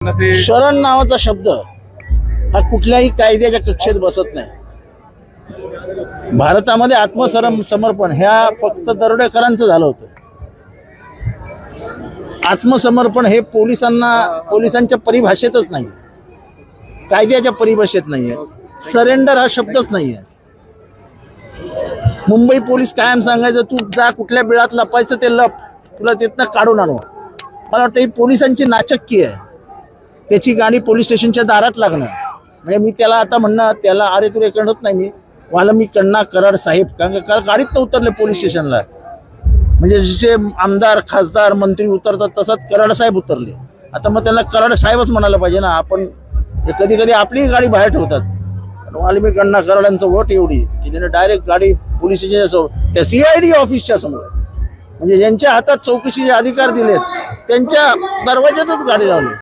शरण नावाचा शब्द हा कुठल्याही कायद्याच्या कक्षेत बसत नाही. भारतामध्ये आत्मसरम समर्पण ह्या फक्त दरोडेकरांचं झालं होतं. आत्मसमर्पण हे पोलिसांना पोलिसांच्या परिभाषेतच नाही कायद्याच्या परिभाषेत नाही आहे सरेंडर हा शब्दच नाही आहे मुंबई पोलीस कायम सांगायचं तू जा कुठल्या बिळात लपायचं ते लप. तुला तिथनं काढून आणू. मला वाटतं ही पोलिसांची नाचक्की आहे. त्याची गाडी पोलीस स्टेशनच्या दारात लागणं म्हणजे मी त्याला आता म्हणणं त्याला अरे तुला कळत नाही मी. मला मी कण्णा कराड साहेब कारण का काल गाडीत उतरले पोलीस स्टेशनला. म्हणजे जसे आमदार खासदार मंत्री उतरतात तसंच कराड साहेब उतरले. आता मग त्यांना कराड साहेबच म्हणायला पाहिजे ना. आपण कधी कधी आपली गाडी बाहेर ठेवतात. पण कराडांचं वोट एवढी की त्याने डायरेक्ट गाडी पोलीस स्टेशनच्या समोर त्या डी ऑफिसच्या समोर. म्हणजे ज्यांच्या हातात चौकशीचे अधिकार दिलेत त्यांच्या दरवाज्यातच गाडी लावली.